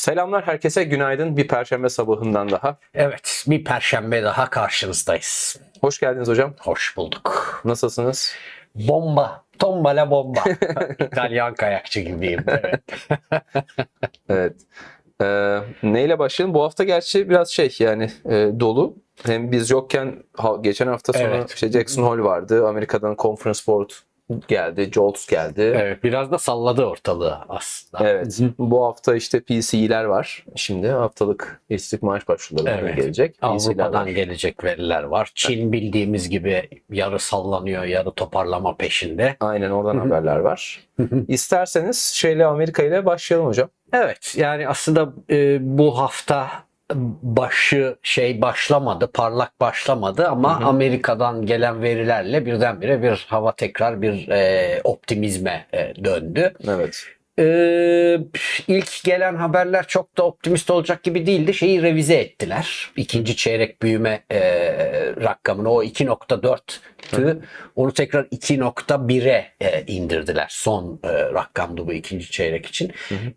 Selamlar herkese günaydın bir perşembe sabahından daha. Evet, bir perşembe daha karşınızdayız. Hoş geldiniz hocam. Hoş bulduk. Nasılsınız? Bomba, tombala bomba. İtalyan kayakçı gibiyim. Evet. Evet. Ee, neyle başlayalım? Bu hafta gerçi biraz şey yani e, dolu. Hem biz yokken ha- geçen hafta sonra Evet. işte Jackson Hole vardı. Amerika'dan Conference Board geldi. Jolts geldi. evet, biraz da salladı ortalığı aslında. Evet. Bu hafta işte PC'ler var. Şimdi haftalık işsizlik maaş başvuruları Evet. gelecek. Avrupa'dan var. gelecek veriler var. Çin bildiğimiz gibi yarı sallanıyor, yarı toparlama peşinde. Aynen oradan haberler var. İsterseniz şeyle Amerika ile başlayalım hocam. Evet, yani aslında e, bu hafta başı şey başlamadı, parlak başlamadı ama Hı hı. Amerika'dan gelen verilerle birdenbire bir hava tekrar bir e, optimizme e, döndü. Evet. Ee, ilk gelen haberler çok da optimist olacak gibi değildi. Şeyi revize ettiler. İkinci çeyrek büyüme e, rakamını o 2.4'tü. Onu tekrar 2.1'e e, indirdiler. Son e, rakamdı bu ikinci çeyrek için.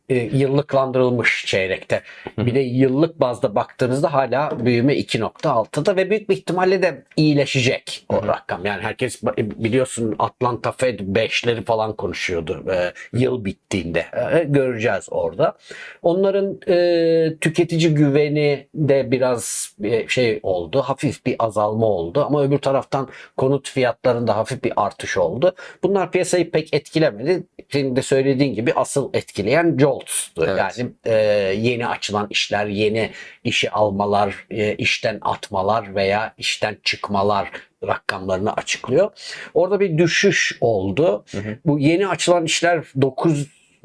E, yıllıklandırılmış çeyrekte. Bir de yıllık bazda baktığınızda hala büyüme 2.6'da ve büyük bir ihtimalle de iyileşecek o rakam. Yani herkes biliyorsun Atlanta Fed 5'leri falan konuşuyordu e, yıl bittiğinde. E, göreceğiz orada. Onların e, tüketici güveni de biraz e, şey oldu. Hafif bir azalma oldu ama öbür taraftan konut fiyatlarında hafif bir artış oldu. Bunlar piyasayı pek etkilemedi. Senin de söylediğin gibi asıl etkileyen JOLTS'tu. Evet. Yani e, yeni açılan işler, yeni işe almalar, e, işten atmalar veya işten çıkmalar rakamlarını açıklıyor. Orada bir düşüş oldu. Hı hı. Bu yeni açılan işler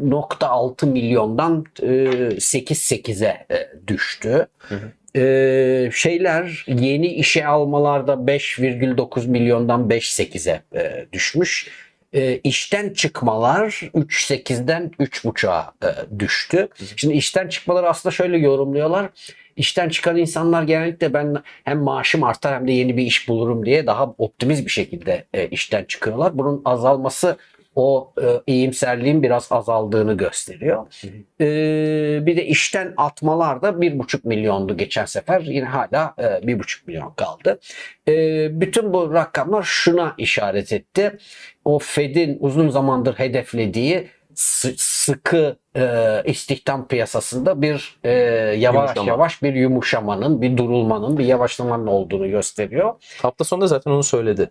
9.6 milyondan e, 8.8'e e, düştü. Hı hı. E, şeyler yeni işe almalarda 5,9 milyondan 5.8'e e, düşmüş. E, işten çıkmalar 3.8'den 3.5'a e, düştü. Şimdi işten çıkmaları aslında şöyle yorumluyorlar. İşten çıkan insanlar genellikle ben hem maaşım artar hem de yeni bir iş bulurum diye daha optimist bir şekilde e, işten çıkıyorlar. Bunun azalması o e, iyimserliğin biraz azaldığını gösteriyor. E, bir de işten atmalar da 1,5 milyondu geçen sefer. Yine hala e, 1,5 milyon kaldı. E, bütün bu rakamlar şuna işaret etti. O Fed'in uzun zamandır hedeflediği sı- sıkı e, istihdam piyasasında bir e, yavaş Yumuşama. yavaş bir yumuşamanın, bir durulmanın, bir yavaşlamanın olduğunu gösteriyor. Hafta sonunda zaten onu söyledi.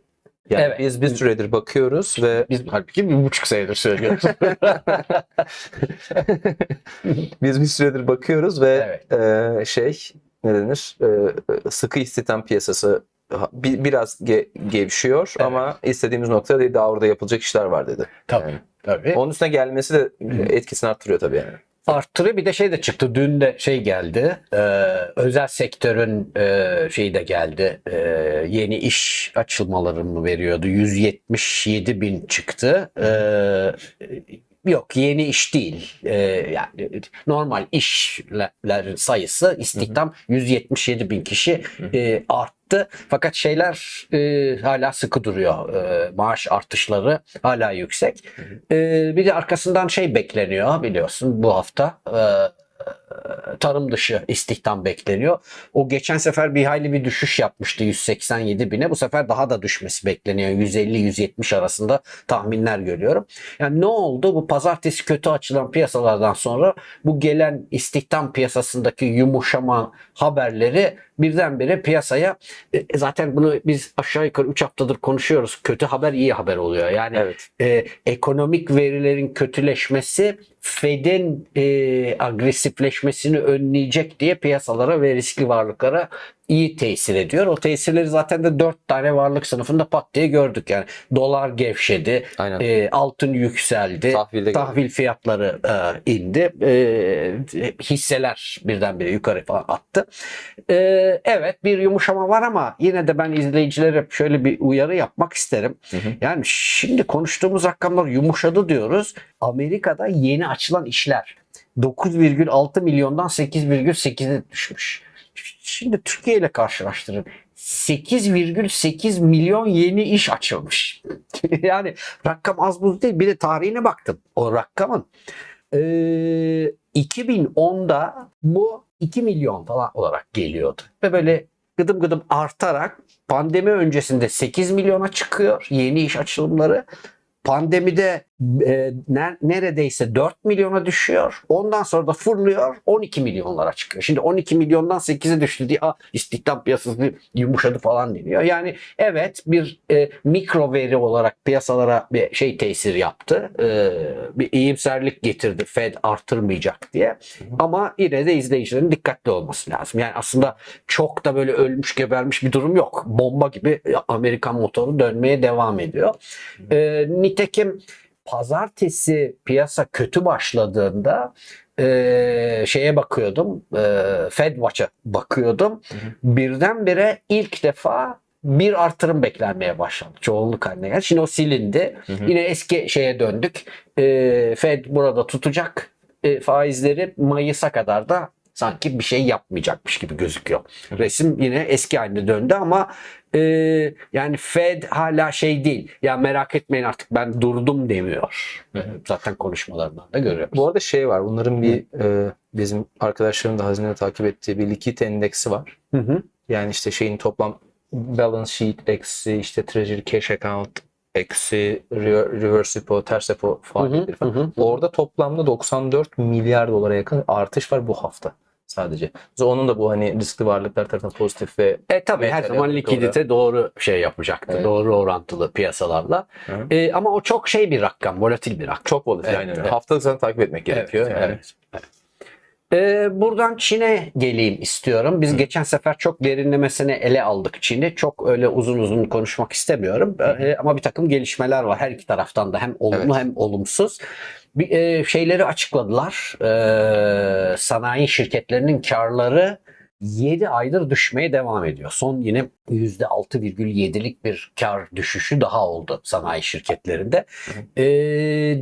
Yani Evet. biz bir süredir bakıyoruz ve Biz halbuki bir buçuk senedir söylüyoruz. biz bir süredir bakıyoruz ve Evet. e, şey ne denir? E, sıkı istihdam piyasası ha- bi- biraz ge- gevşiyor Evet. ama istediğimiz noktada değil daha orada yapılacak işler var dedi. tabii, tabii. Onun üstüne gelmesi de etkisini arttırıyor tabii yani. Arttırıyor bir de şey de çıktı. Dün de şey geldi. e, özel sektörün e, şeyi de geldi. E, yeni iş açılmaları mı veriyordu? 177 bin çıktı. E, yok yeni iş değil. E, yani normal işler sayısı istihdam 177 bin kişi e, arttı. Fakat şeyler e, hala sıkı duruyor. E, maaş artışları hala yüksek. E, bir de arkasından şey bekleniyor biliyorsun bu hafta. E, tarım dışı istihdam bekleniyor. O geçen sefer bir hayli bir düşüş yapmıştı 187 bine. Bu sefer daha da düşmesi bekleniyor. 150-170 arasında tahminler görüyorum. Yani ne oldu? Bu pazartesi kötü açılan piyasalardan sonra bu gelen istihdam piyasasındaki yumuşama haberleri birdenbire piyasaya e, zaten bunu biz aşağı yukarı 3 haftadır konuşuyoruz. Kötü haber iyi haber oluyor. Yani Evet. e, ekonomik verilerin kötüleşmesi Fed'in e, agresifleşmesini önleyecek diye piyasalara ve riskli varlıklara iyi tesir ediyor. O tesirleri zaten de dört tane varlık sınıfında pat diye gördük. Yani dolar gevşedi, Aynen. e, altın yükseldi, Tahvilde tahvil fiyatları e, indi, e, hisseler birdenbire yukarı falan attı. E, evet bir yumuşama var ama yine de ben izleyicilere şöyle bir uyarı yapmak isterim. Hı hı. Yani şimdi konuştuğumuz rakamlar yumuşadı diyoruz. Amerika'da yeni açılan işler 9,6 milyondan 8,8'e düşmüş. Şimdi Türkiye ile karşılaştırın. 8,8 milyon yeni iş açılmış. yani rakam az buz değil. Bir de tarihine baktım o rakamın. Ee, 2010'da bu 2 milyon falan olarak geliyordu. Ve böyle gıdım gıdım artarak pandemi öncesinde 8 milyona çıkıyor yeni iş açılımları. Pandemide e, ner- neredeyse 4 milyona düşüyor. Ondan sonra da fırlıyor 12 milyonlara çıkıyor. Şimdi 12 milyondan 8'e düştü diye "Aa, istihdam piyasası yumuşadı falan deniyor. Yani evet bir e, mikro veri olarak piyasalara bir şey tesir yaptı. E, bir iyimserlik getirdi Fed artırmayacak diye. Ama yine de izleyicilerin dikkatli olması lazım. Yani aslında çok da böyle ölmüş gebermiş bir durum yok. Bomba gibi Amerikan motoru dönmeye devam ediyor. E, nitekim pazartesi piyasa kötü başladığında e, şeye bakıyordum. E, Fed Watch'a bakıyordum. Birdenbire ilk defa bir artırım beklenmeye başladı. Çoğunluk haline geldi. Şimdi o silindi. Yine eski şeye döndük. E, Fed burada tutacak e, faizleri Mayıs'a kadar da sanki bir şey yapmayacakmış gibi gözüküyor. Resim yine eski haline döndü ama e, yani Fed hala şey değil. Ya merak etmeyin artık ben durdum demiyor. Zaten konuşmalarından da görüyoruz. Bu arada şey var. Bunların bir e, bizim arkadaşların da hazinede takip ettiği bir likit endeksi var. Hı hı. Yani işte şeyin toplam balance sheet eksi işte treasury cash account eksi re- reverse repo, ters repo faaliyetleri Hı hı, falan. hı hı. Orada toplamda 94 milyar dolara yakın artış var bu hafta sadece. Onun da bu hani riskli varlıklar tarafından pozitif ve E tabii her zaman likidite doğru şey yapacaktı. Evet. Doğru orantılı piyasalarla. Hı. E, ama o çok şey bir rakam, volatil bir rakam. çok volatil Evet, aynen. evet. Haftalık zaten takip etmek gerekiyor. Evet, yani. evet, evet. Ee, buradan Çin'e geleyim istiyorum. Biz geçen sefer çok derinlemesine ele aldık Çin'i. Çok öyle uzun uzun konuşmak istemiyorum. Ee, ama bir takım gelişmeler var her iki taraftan da hem olumlu Evet. hem olumsuz. Bir, e, şeyleri açıkladılar. Ee, sanayi şirketlerinin karları 7 aydır düşmeye devam ediyor. Son yine %6,7'lik bir kar düşüşü daha oldu sanayi şirketlerinde. Ee,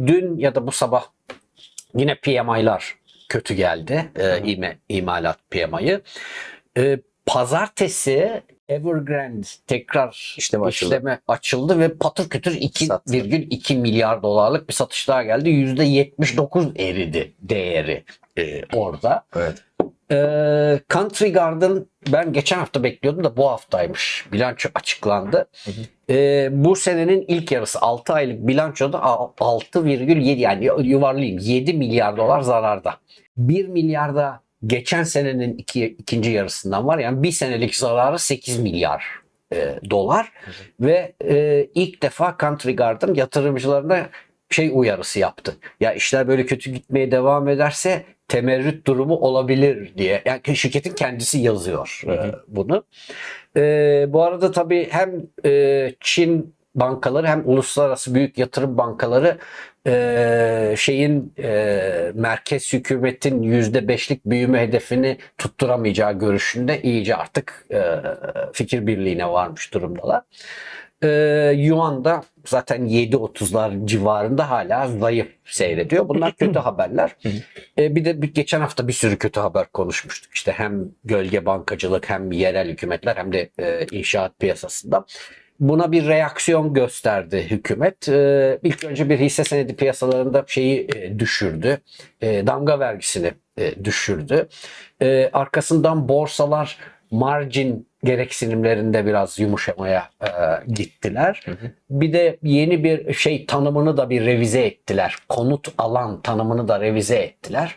dün ya da bu sabah yine PMI'lar kötü geldi. İme- imalat PMI'yi. Ee, pazartesi Evergrande tekrar İşleme açıldı. işleme açıldı ve patır kütür Sattı. 2,2 milyar dolarlık bir satış daha geldi. %79 eridi değeri e, orada. Evet. Ee, Country Garden ben geçen hafta bekliyordum da bu haftaymış. Bilanço açıklandı. Ee, bu senenin ilk yarısı 6 aylık bilançoda a- 6,7 yani yuvarlayayım 7 milyar dolar zararda. 1 milyarda geçen senenin iki, ikinci yarısından var. Yani bir senelik zararı 8 milyar e, dolar ve e, ilk defa Country Garden yatırımcılarına şey uyarısı yaptı. Ya işler böyle kötü gitmeye devam ederse temerrüt durumu olabilir diye. Yani şirketin kendisi yazıyor e, bunu. E, bu arada tabii hem e, Çin bankaları hem uluslararası büyük yatırım bankaları e, şeyin e, merkez hükümetin yüzde beşlik büyüme hedefini tutturamayacağı görüşünde iyice artık e, fikir birliğine varmış durumdalar. E, Yuan da zaten 7.30'lar civarında hala zayıf seyrediyor. Bunlar kötü haberler. E, bir de bir, geçen hafta bir sürü kötü haber konuşmuştuk. İşte hem gölge bankacılık hem yerel hükümetler hem de e, inşaat piyasasında. Buna bir reaksiyon gösterdi hükümet. Ee, ilk önce bir hisse senedi piyasalarında şeyi e, düşürdü. E, damga vergisini e, düşürdü. Arkasından borsalar margin gereksinimlerinde biraz yumuşamaya gittiler. Bir de yeni bir şey tanımını da bir revize ettiler. Konut alan tanımını da revize ettiler.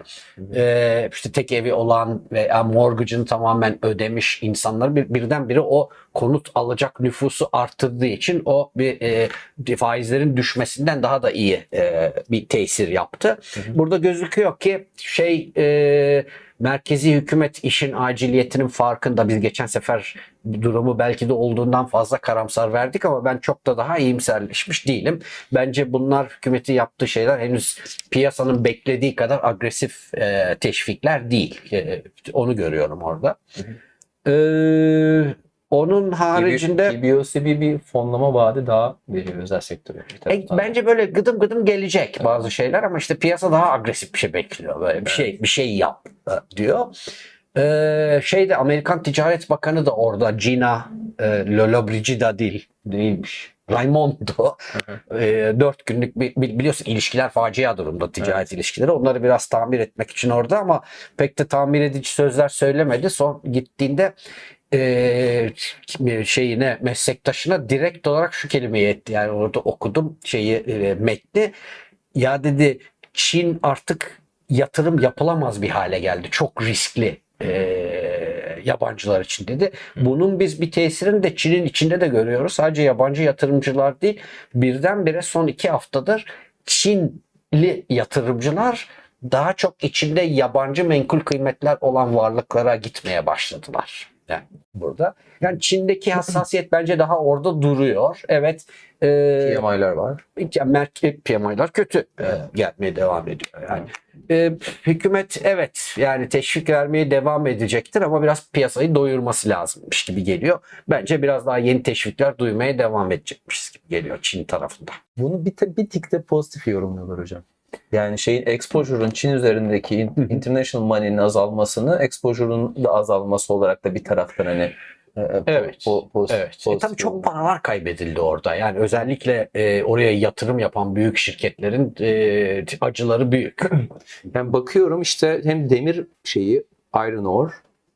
E, işte tek evi olan veya mortgage'ını tamamen ödemiş insanlar bir, birdenbire o konut alacak nüfusu arttırdığı için o bir e, faizlerin düşmesinden daha da iyi e, bir tesir yaptı. Burada gözüküyor ki şey e, merkezi hükümet işin aciliyetinin farkında. Biz geçen sefer durumu belki de olduğundan fazla karamsar verdik ama ben çok da daha iyimserleşmiş değilim. Bence bunlar hükümeti yaptığı şeyler henüz piyasanın beklediği kadar agresif e, teşvikler değil. E, onu görüyorum orada. Ee, onun haricinde TBOC bir, bir fonlama vaadi daha veriyor özel sektöre. e, bence böyle gıdım gıdım gelecek bazı şeyler ama işte piyasa daha agresif bir şey bekliyor. Böyle bir şey bir şey yap e, diyor. Ee, şeyde Amerikan Ticaret Bakanı da orada Gina e, Lollobrigida değil değilmiş. Raimondo e, dört günlük bir, bi- biliyorsun ilişkiler facia durumda ticaret ilişkileri. Onları biraz tamir etmek için orada ama pek de tamir edici sözler söylemedi. Son gittiğinde e, şeyine meslektaşına direkt olarak şu kelimeyi etti. Yani orada okudum şeyi e, metni. Ya dedi Çin artık yatırım yapılamaz bir hale geldi. Çok riskli e, yabancılar için dedi. Bunun biz bir tesirini de Çin'in içinde de görüyoruz. Sadece yabancı yatırımcılar değil. Birdenbire son iki haftadır Çinli yatırımcılar daha çok içinde yabancı menkul kıymetler olan varlıklara gitmeye başladılar. Yani burada. Yani Çin'deki hassasiyet bence daha orada duruyor. Evet. E, PMI'ler var. merkez PMI'lar kötü e, gelmeye devam ediyor. Yani e, hükümet evet yani teşvik vermeye devam edecektir ama biraz piyasayı doyurması lazımmış gibi geliyor. Bence biraz daha yeni teşvikler duymaya devam edecekmiş gibi geliyor Çin tarafında. Bunu bir, bir tik de pozitif yorumluyorlar hocam. Yani şeyin exposure'ın Çin üzerindeki in- international money'nin azalmasını exposure'ın da azalması olarak da bir taraftan hani e, e, Evet. po- pozitif- Evet. E, tabii çok paralar kaybedildi orada. Yani özellikle e, oraya yatırım yapan büyük şirketlerin e, acıları büyük. Yani bakıyorum işte hem demir şeyi iron ore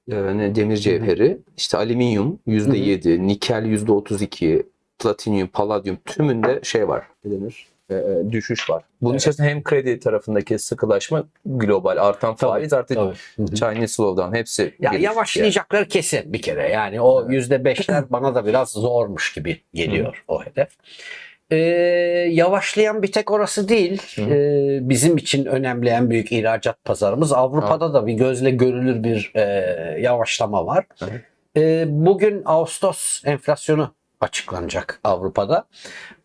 yani demir cevheri işte alüminyum %7, nikel %32, platinyum, paladyum tümünde şey var. Ne denir? Ee, e, düşüş var. Bunun Evet. içerisinde hem kredi tarafındaki sıkılaşma global artan Tabii, faiz artı Tabii. Hı hı. Chinese slowdown hepsi Ya birleşik yavaşlayacakları kesin bir kere. Yani o yüzde beşler bana da biraz zormuş gibi geliyor o hedef. Ee, yavaşlayan bir tek orası değil. Hı. Ee, bizim için önemli en büyük ihracat pazarımız. Avrupa'da da bir gözle görülür bir e, yavaşlama var. Hı hı. Ee, bugün Ağustos enflasyonu açıklanacak Avrupa'da.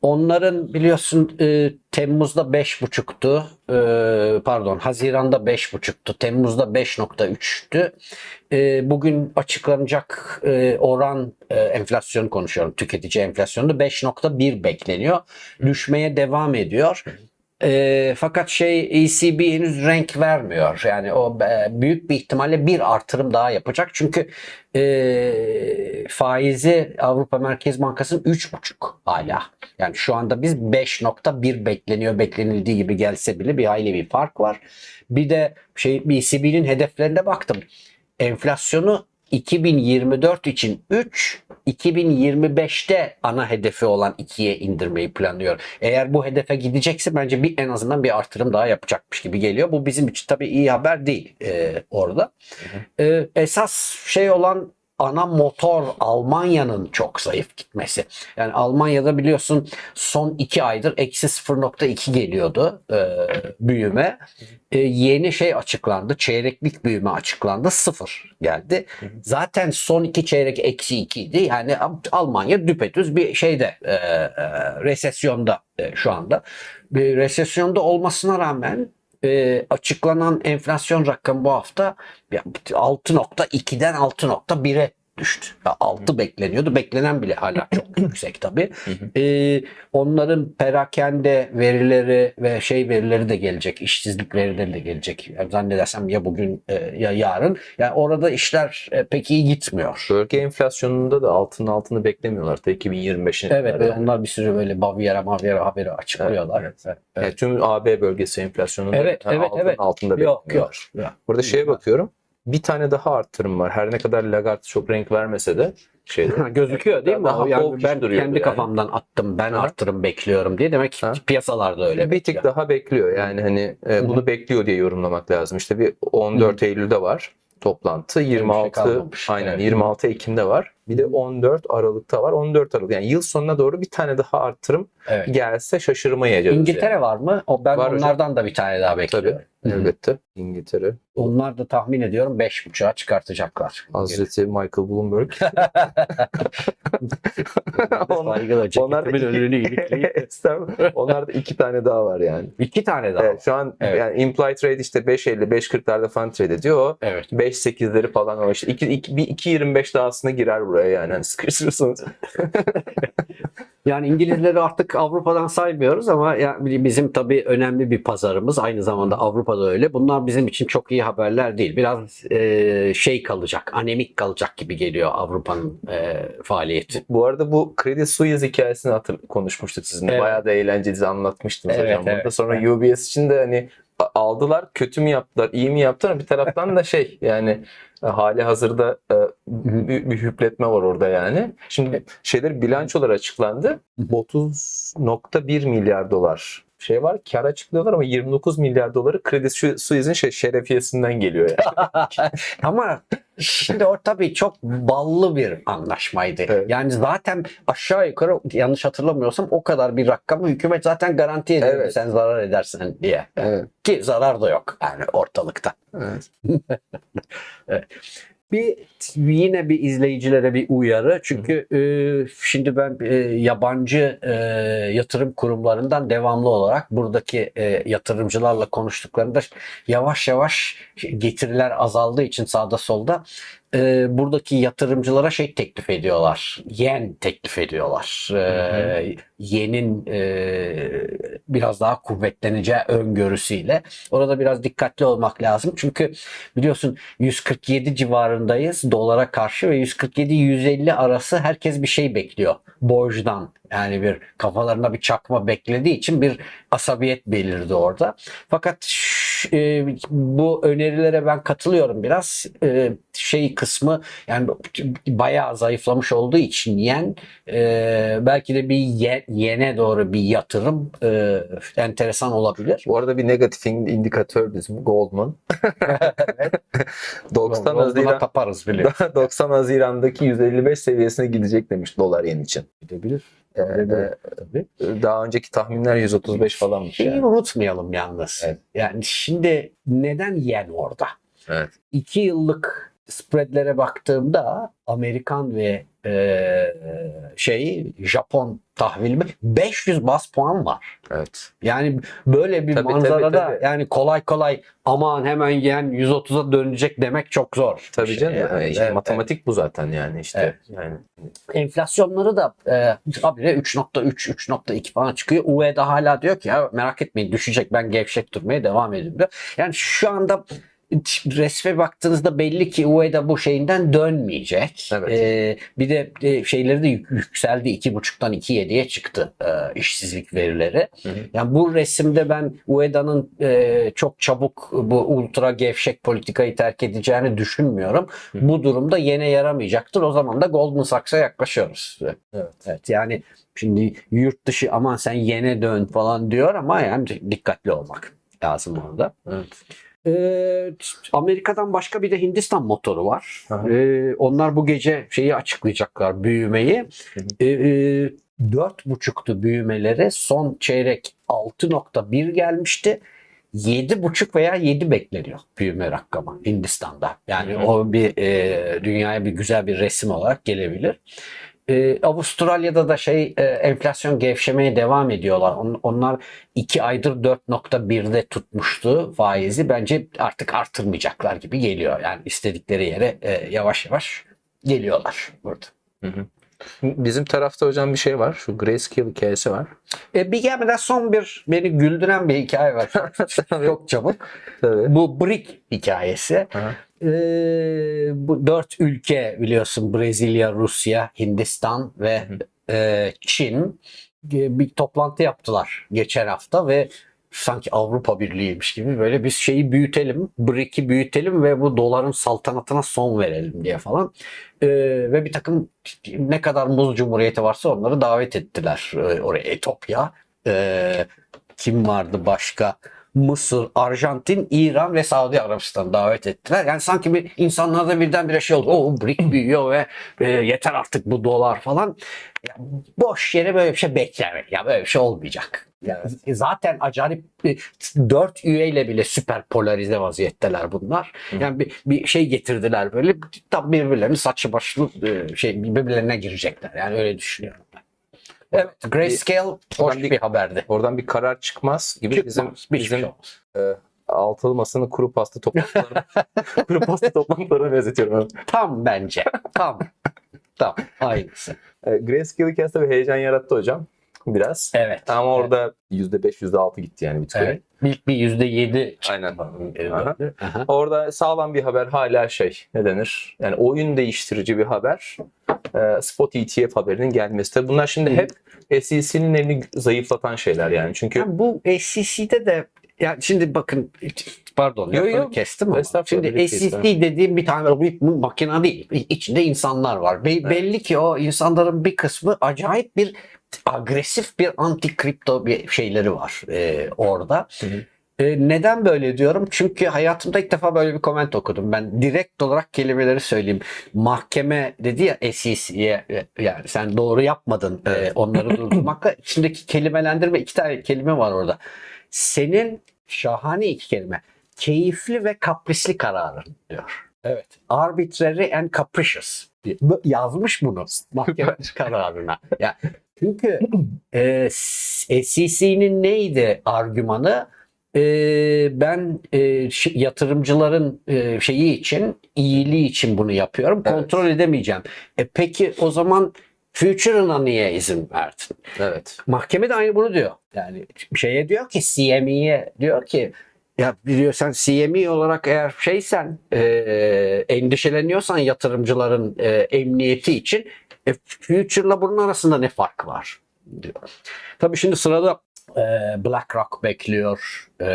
Onların biliyorsun e, Temmuz'da 5.5'tu. E, pardon Haziran'da 5.5'tu. Temmuz'da 5.3'tü. E, bugün açıklanacak e, oran e, enflasyonu konuşuyorum. Tüketici enflasyonu 5.1 bekleniyor. Düşmeye devam ediyor. E, fakat şey ECB henüz renk vermiyor. Yani o e, büyük bir ihtimalle bir artırım daha yapacak. Çünkü e, faizi Avrupa Merkez Bankası'nın 3.5 hala. Yani şu anda biz 5.1 bekleniyor. Beklenildiği gibi gelse bile bir hayli bir fark var. Bir de şey ECB'nin hedeflerine baktım. Enflasyonu 2024 için 3, 2025'te ana hedefi olan 2'ye indirmeyi planlıyor. Eğer bu hedefe gidecekse bence bir en azından bir artırım daha yapacakmış gibi geliyor. Bu bizim için tabii iyi haber değil e, orada. E, esas şey olan ana motor Almanya'nın çok zayıf gitmesi. Yani Almanya'da biliyorsun son 2 aydır eksi 0.2 geliyordu e, büyüme. E, yeni şey açıklandı. Çeyreklik büyüme açıklandı. Sıfır geldi. Zaten son iki çeyrek eksi 2 idi. Yani Almanya düpedüz bir şeyde e, e, resesyonda e, şu anda. Bir resesyonda olmasına rağmen e, açıklanan enflasyon rakamı bu hafta ya 6.2'den 6.1'e düştü. Ya 6 bekleniyordu. Beklenen bile hala çok yüksek tabii. E, onların perakende verileri ve şey verileri de gelecek. işsizlik verileri de gelecek. Yani zannedersem ya bugün e, ya yarın. Yani orada işler e, pek iyi gitmiyor. Bölge enflasyonunda da altının altını beklemiyorlar da 2025'in. Evet ve onlar bir sürü böyle Bavyera Bavyera haberi açıklıyorlar. Evet, Evet, Yani tüm AB bölgesi enflasyonunda Evet, evet, altın evet. altında Yok yok. beklemiyorlar. yok. Burada şeye bakıyorum. Bir tane daha artırım var. Her ne kadar Lagarde çok renk vermese de şeyde. Ha, gözüküyor değil mi? Daha yani ben kendi yani. kafamdan attım. Ben Aha. artırım bekliyorum diye. Demek ki Ha. piyasalarda öyle. bir tık bekliyor. daha bekliyor. Yani hani e, bunu bekliyor diye yorumlamak lazım. İşte bir 14 Eylül'de var toplantı. 26 kalmamış. aynen Evet. 26 Ekim'de var. Bir de 14 Aralık'ta var. 14 Aralık yani yıl sonuna doğru bir tane daha artırım Evet. gelse şaşırmayacağız. İngiltere yani. var mı? O ben Var hocam. onlardan da bir tane daha Tabii bekliyorum. Hı hı. elbette. İngiltere. Onlar da tahmin ediyorum 5.5'a çıkartacaklar. Hazreti Michael Bloomberg. onlar, onlar da iki- onlar da iki tane daha var yani. İki tane daha. Evet, şu an Evet. yani implied rate işte 5.50 5.40'larda falan trade ediyor. O Evet. 5.8'leri falan o işte 2, 2, bir 2.25 daha aslında girer buraya yani hani sıkıştırırsanız. Yani İngilizleri artık Avrupa'dan saymıyoruz ama ya bizim tabii önemli bir pazarımız. Aynı zamanda Avrupa'da öyle. Bunlar bizim için çok iyi haberler değil. Biraz e, şey kalacak, anemik kalacak gibi geliyor Avrupa'nın e, faaliyeti. Bu arada bu Credit Suisse hikayesini hatır konuşmuştuk sizinle. Evet. Bayağı da eğlenceli anlatmıştınız Evet, hocam. Burada evet. sonra UBS için de hani aldılar, kötü mü yaptılar, iyi mi yaptılar bir taraftan da şey yani e, hali hazırda e, bir, bir hüpletme var orada yani. Şimdi şeyler bilançolar açıklandı. 30.1 milyar dolar şey var. Kar açıklıyorlar ama 29 milyar doları Credit Suisse'in şey, şerefiyesinden geliyor yani. Ama şimdi o tabii çok ballı bir anlaşmaydı. Evet. Yani zaten aşağı yukarı yanlış hatırlamıyorsam o kadar bir rakamı hükümet zaten garanti ediyordu Evet. sen zarar edersen diye. evet. Ki zarar da yok yani ortalıkta. evet. Bir yine bir izleyicilere bir uyarı. Çünkü e, şimdi ben e, yabancı e, yatırım kurumlarından devamlı olarak buradaki e, yatırımcılarla konuştuklarında yavaş yavaş getiriler azaldığı için sağda solda e, buradaki yatırımcılara şey teklif ediyorlar. Yen teklif ediyorlar. E, yenin e, biraz daha kuvvetleneceği öngörüsüyle. Orada biraz dikkatli olmak lazım. Çünkü biliyorsun 147 civarındayız dolara karşı ve 147-150 arası herkes bir şey bekliyor. Borjdan yani bir kafalarına bir çakma beklediği için bir asabiyet belirdi orada. Fakat e, bu önerilere ben katılıyorum biraz. E, şey kısmı yani bayağı zayıflamış olduğu için yen e, belki de bir ye- yene doğru bir yatırım e, enteresan olabilir. Bu arada bir negatif in- indikatör bizim Goldman. 90 Buna Haziran taparız biliyorsun. 90 Haziran'daki 155 seviyesine gidecek demiş dolar yen için. Gidebilir. Ee, daha önceki tahminler 135 falanmış Şeyi yani. unutmayalım yalnız. Evet. Yani şimdi neden yen orada? Evet. 2 yıllık spreadlere baktığımda Amerikan ve e, şey Japon tahvilimi 500 bas puan var. Evet. Yani böyle bir Tabii, tabii, manzarada tabii. yani kolay kolay aman hemen yen 130'a dönecek demek çok zor. Tabii Şey canım. yani. işte Evet, matematik bu zaten yani işte. Evet. Yani enflasyonları da e, habire 3.3, 3.2 falan çıkıyor. UE da hala diyor ki ya merak etmeyin düşecek ben gevşek durmaya devam ediyorum diyor. Yani şu anda resme baktığınızda belli ki UE'da bu şeyinden dönmeyecek. Evet. E, bir de e, şeyleri de yük- yükseldi. 2.5'tan 2.7'ye çıktı e, işsizlik verileri. Hı hı. Yani bu resimde ben UEDA'nın e, çok çabuk bu ultra gevşek politikayı terk edeceğini düşünmüyorum. Hı. Bu durumda yene yaramayacaktır. O zaman da Goldman Sachs'a yaklaşıyoruz. Evet. Evet yani şimdi yurt dışı aman sen yene dön falan diyor ama yani dikkatli olmak lazım orada. Evet. Ee, Amerika'dan başka bir de Hindistan motoru var. Aha. Ee, onlar bu gece şeyi açıklayacaklar büyümeyi. Ee, e, dört buçuktu büyümeleri son çeyrek 6.1 gelmişti. Yedi buçuk veya 7 bekleniyor büyüme rakamı Hindistan'da. Yani Hı hı. o bir e, dünyaya bir güzel bir resim olarak gelebilir. Ee, Avustralya'da da şey e, enflasyon gevşemeye devam ediyorlar. On- onlar 2 aydır 4.1'de tutmuştu faizi. Bence artık artırmayacaklar gibi geliyor. Yani istedikleri yere e, yavaş yavaş geliyorlar burada. Hı hı. Bizim tarafta hocam bir şey var. Şu Grayscale hikayesi var. E, bir gelmeden son bir beni güldüren bir hikaye var. Çok çabuk. Tabii. Bu BRIC hikayesi. Aha. Ee, bu dört ülke biliyorsun Brezilya, Rusya, Hindistan ve e, Çin e, bir toplantı yaptılar geçen hafta ve sanki Avrupa Birliği'ymiş gibi böyle biz şeyi büyütelim, BRIC'i büyütelim ve bu doların saltanatına son verelim diye falan. Ee, ve bir takım ne kadar muz cumhuriyeti varsa onları davet ettiler e, oraya. Etopya, e, kim vardı başka? Mısır, Arjantin, İran ve Saudi Arabistan davet ettiler. Yani sanki bir insanlarda birdenbire şey oldu. O BRIC büyüyor ve e, yeter artık bu dolar falan. Ya, boş yere böyle bir şey beklemek. Ya böyle bir şey olmayacak. Yani zaten acayip e, dört üyeyle bile süper polarize vaziyetteler bunlar. Yani bir, bir şey getirdiler böyle tam birbirlerinin saçı başlı e, şey birbirlerine girecekler. Yani öyle düşünüyorum. Evet, Grayscale hoş bir- bir haberdi. Oradan bir karar çıkmaz gibi bizim Çıkmaz, hiçbir bizim şey olmaz. altılı masanın kuru pasta toplantılarına kuru pasta toplantılarına benzetiyorum. Tam bence. Tam. Tamam. Aynısı. E, Grayscale hikayesi tabii heyecan yarattı hocam. Biraz. Evet. Ama orada %5, %6 gitti yani Bitcoin. Evet. İlk bir yüzde yedi. Aynen. Aha. Orada sağlam bir haber hala şey ne denir? Yani oyun değiştirici bir haber. E, Spot ETF haberinin gelmesi. Tabii bunlar şimdi hep SEC'nin elini zayıflatan şeyler yani. Çünkü Yani bu SEC'de de ya şimdi bakın pardon Yo, yo. kestim ama şimdi birlikteyiz, SEC dediğim bir tane bir makine değil. İçinde insanlar var. Be- Belli ki o insanların bir kısmı acayip bir agresif bir anti kripto bir şeyleri var e, orada. Hı hı. E, neden böyle diyorum? Çünkü hayatımda ilk defa böyle bir koment okudum. Ben direkt olarak kelimeleri söyleyeyim. Mahkeme dedi ya SEC'ye e, yani sen doğru yapmadın e, onları durdurmakla. İçindeki kelimelendirme iki tane kelime var orada. Senin şahane iki kelime. Keyifli ve kaprisli kararın diyor. Evet. Arbitrary and capricious. Yazmış bunu mahkeme kararına. Ya çünkü e, SEC'nin neydi argümanı? E, ben e, yatırımcıların e, şeyi için, iyiliği için bunu yapıyorum. Evet. Kontrol edemeyeceğim. E, peki o zaman Future'ına niye izin verdin? evet. Mahkeme de aynı bunu diyor. Yani şeye diyor ki CME'ye diyor ki ya diyor sen CME olarak eğer şeysen e, endişeleniyorsan yatırımcıların e, emniyeti için e, Future'la bunun arasında ne fark var diyor. Tabii şimdi sırada e, BlackRock bekliyor. E,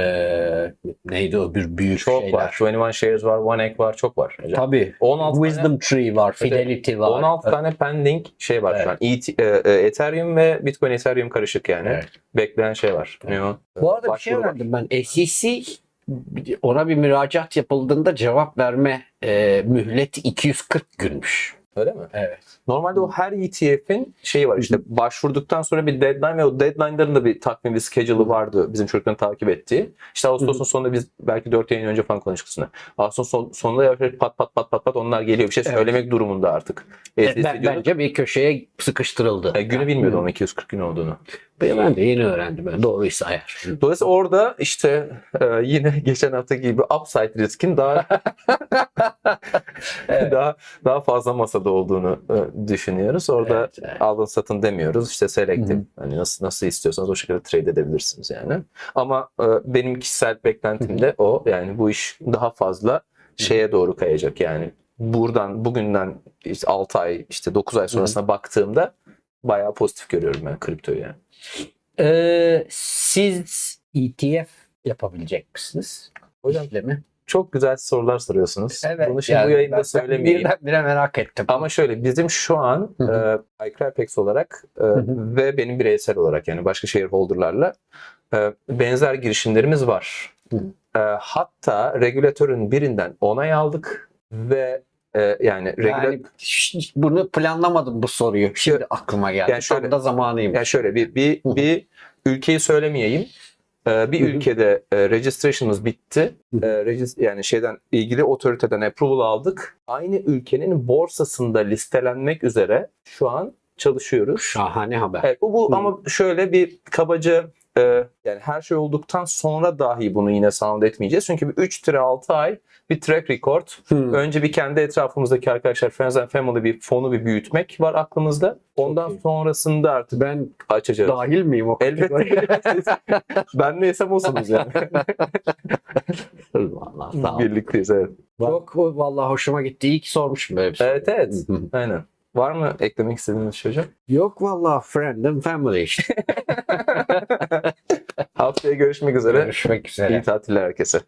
neydi o bir büyük Çok şeyler. var. 21 Shares var, One Egg var. Çok var. hocam. Tabii. 16 tane- Wisdom Tree var, Fidelity var. 16 tane pending şey var şu an. ET, e, e, Ethereum ve Bitcoin Ethereum karışık yani. Evet. Bekleyen şey var. O? Bu arada bir şey var. öğrendim ben. SEC ona bir müracaat yapıldığında cevap verme e, mühleti 240 günmüş. Öyle mi? Evet. Normalde o her ETF'in şeyi var işte başvurduktan sonra bir deadline ve o deadline'ların da bir takvim bir schedule'ı vardı bizim çocukların takip ettiği. İşte Ağustos'un sonunda biz belki 4 yayın önce falan konuştuk üstüne. Ağustos son, sonunda yavaş yavaş pat pat pat pat pat onlar geliyor. Bir şey Evet. söylemek durumunda artık. SEC Ben, bence bir köşeye sıkıştırıldı. E, günü bilmiyordum ama 240 gün olduğunu. Ben, ben de yeni öğrendim. Ben. Doğruysa eğer. Dolayısıyla orada işte e, yine geçen hafta gibi upside riskin daha daha daha fazla masada olduğunu e, düşünüyoruz. Orada Evet, evet. alın satın demiyoruz. İşte selective. Hani nasıl nasıl istiyorsanız o şekilde trade edebilirsiniz yani. Ama e, benim kişisel beklentim de o. Yani bu iş daha fazla şeye doğru kayacak yani. Buradan bugünden işte 6 ay işte 9 ay sonrasına baktığımda bayağı pozitif görüyorum ben kriptoyu yani. Ee, siz ETF yapabilecek misiniz? Hocam İşlemi. çok güzel sorular soruyorsunuz. Evet. Bunu şimdi bu yani yayında ben- söylemeyeyim. Birdenbire merak ettim. Ama şöyle bizim şu an e, iCrypex olarak e, ve benim bireysel olarak yani başka shareholderlarla e, benzer girişimlerimiz var. Hı. E, hatta regülatörün birinden onay aldık ve e, yani regülatör yani bunu planlamadım bu soruyu. Şimdi aklıma geldi. Yani şöyle- Tam da zamanıyım. Yani şöyle bir bir bir ülkeyi söylemeyeyim. Ee, bir ülkede e, registration'ımız bitti. Hı. Ee, regis- yani şeyden ilgili otoriteden approval aldık. Aynı ülkenin borsasında listelenmek üzere şu an çalışıyoruz. Şahane haber. Evet, bu, bu ama şöyle bir kabaca e, yani her şey olduktan sonra dahi bunu yine sound etmeyeceğiz. Çünkü bir 3-6 ay bir track record Hı. Önce bir kendi etrafımızdaki arkadaşlar Friends and Family bir fonu bir büyütmek var aklımızda. Ondan iyi. sonrasında artık Ben açacağız. dahil miyim o Elbette. ben neysem olsunuz yani. Vallahi. Birlikteyiz evet. Çok vallahi hoşuma gitti. İyi ki sormuşum böyle bir soru. Evet evet. Aynen. Var mı eklemek istediğiniz şey hocam? Yok valla friend and family işte. Haftaya görüşmek üzere. Görüşmek üzere. İyi tatiller herkese.